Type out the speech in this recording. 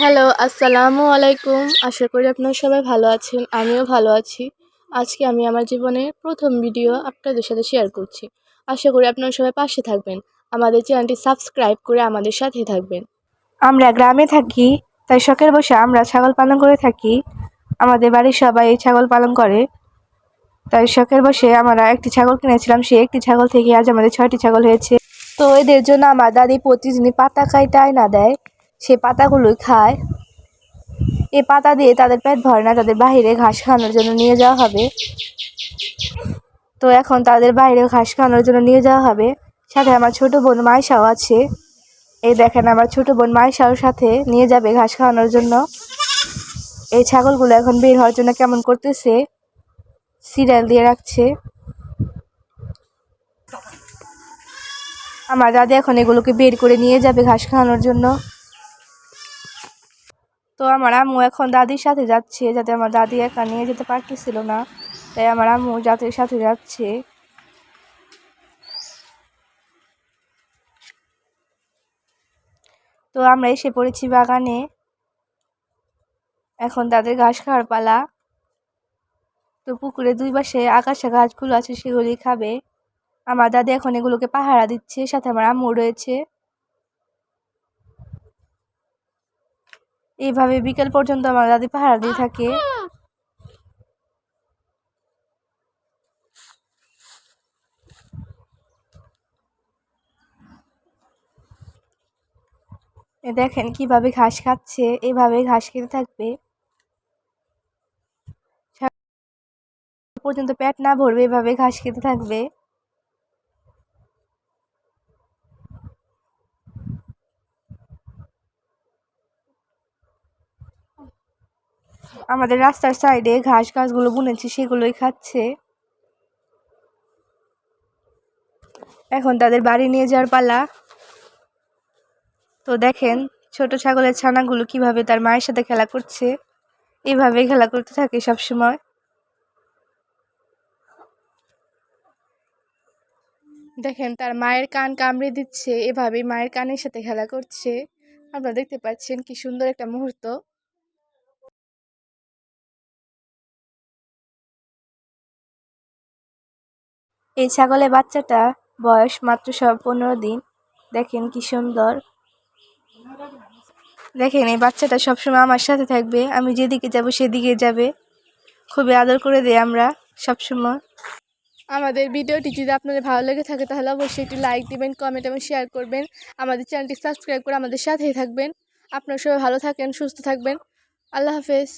Hello, আসসালামু আলাইকুম। আশা করি আপনারা সবাই ভালো আছেন, আমিও ভালো আছি। আজকে আমি আমার জীবনের প্রথম ভিডিও আপনাদের সাথে শেয়ার করছি। আশা করি আপনারা সবাই পাশে থাকবেন। আমাদের চ্যানেলটি সাবস্ক্রাইব করে আমাদের সাথে থাকবেন। আমরা গ্রামে থাকি, তাই শখের বসে আমরা ছাগল পালন করে থাকি। আমাদের বাড়ির সবাই এই ছাগল পালন করে। তাই শখের বসে আমরা একটি ছাগল কিনেছিলাম সেই একটি ছাগল থেকে আজ আমাদের ছয়টি ছাগল হয়েছে। তো এদের জন্য আমার দাদি প্রতিদিনই পাতা খাইটাই না দেয়। সেই পাতাগুলোই খায়। এই পাতা দিয়ে তাদের পেট ভরে না, তাদের বাইরে ঘাস খাওয়ানোর জন্য নিয়ে যাওয়া হবে। তো এখন তাদের বাইরে ঘাস খাওয়ানোর জন্য নিয়ে যাওয়া হবে। সাথে আমার ছোট বোন মাইশাও আছে। এই দেখেন আমার ছোট বোন মাইশাও সাথে নিয়ে যাবে ঘাস খাওয়ানোর জন্য। এই ছাগলগুলো এখন বের হওয়ার জন্য কেমন করতেছে? সিরিয়াল দিয়ে রাখছে। আমার দাদি এখন এগুলোকে বের করে নিয়ে যাবে ঘাস খাওয়ানোর জন্য। তো আমার আম্মু এখন দাদির সাথে যাচ্ছে, যাতে আমার দাদি একা নিয়ে যেতে পারতেছিল না। তাই আমার আম্মু জাতির সাথে যাচ্ছে। তো আমরা এসে পড়েছি বাগানে। এখন তাদের ঘাস খাওয়ার পালা। তো পুকুরে দুই পাশে আকাশে গাছগুলো আছে সেগুলি খাবে। আমার দাদি এখন এগুলোকে পাহারা দিচ্ছে, সাথে আমার আম্মু রয়েছে। এইভাবে বিকেল পর্যন্ত আমার দাদি পাহারা দিয়ে থাকে। দেখেন কীভাবে ঘাস খাচ্ছে, এভাবে ঘাস খেতে থাকবে। পর্যন্ত পেট না ভরবে, এভাবে ঘাস খেতে থাকবে। আমাদের রাস্তার সাইডে ঘাস গাছগুলো বুনেছি, সেগুলোই খাচ্ছে। এখন তাদের বাড়ি নিয়ে যাওয়ার পালা। তো দেখেন, ছোট ছাগলের ছানাগুলো কীভাবে তার মায়ের সাথে খেলা করছে। এভাবে খেলা করতে থাকে সব সময় দেখেন, তার মায়ের কান কামড়ে দিচ্ছে এভাবে মায়ের কানের সাথে খেলা করছে। আপনারা দেখতে পাচ্ছেন কি সুন্দর একটা মুহূর্ত। এই ছাগলের বাচ্চাটা বয়স মাত্র সব পনেরো দিন। দেখেন কি সুন্দর। দেখেন, এই বাচ্চাটা সবসময় আমার সাথে থাকবে। আমি যেদিকে যাব সেদিকে যাবে। খুবই আদর করে দেয় আমরা সবসময়। আমাদের ভিডিওটি যদি আপনাদের ভালো লেগে থাকে, তাহলে অবশ্যই একটি লাইক দিবেন কমেন্ট এবং শেয়ার করবেন। আমাদের চ্যানেলটি সাবস্ক্রাইব করে আমাদের সাথেই থাকবেন। আপনারা সবাই ভালো থাকেন, সুস্থ থাকবেন। আল্লাহ হাফেজ।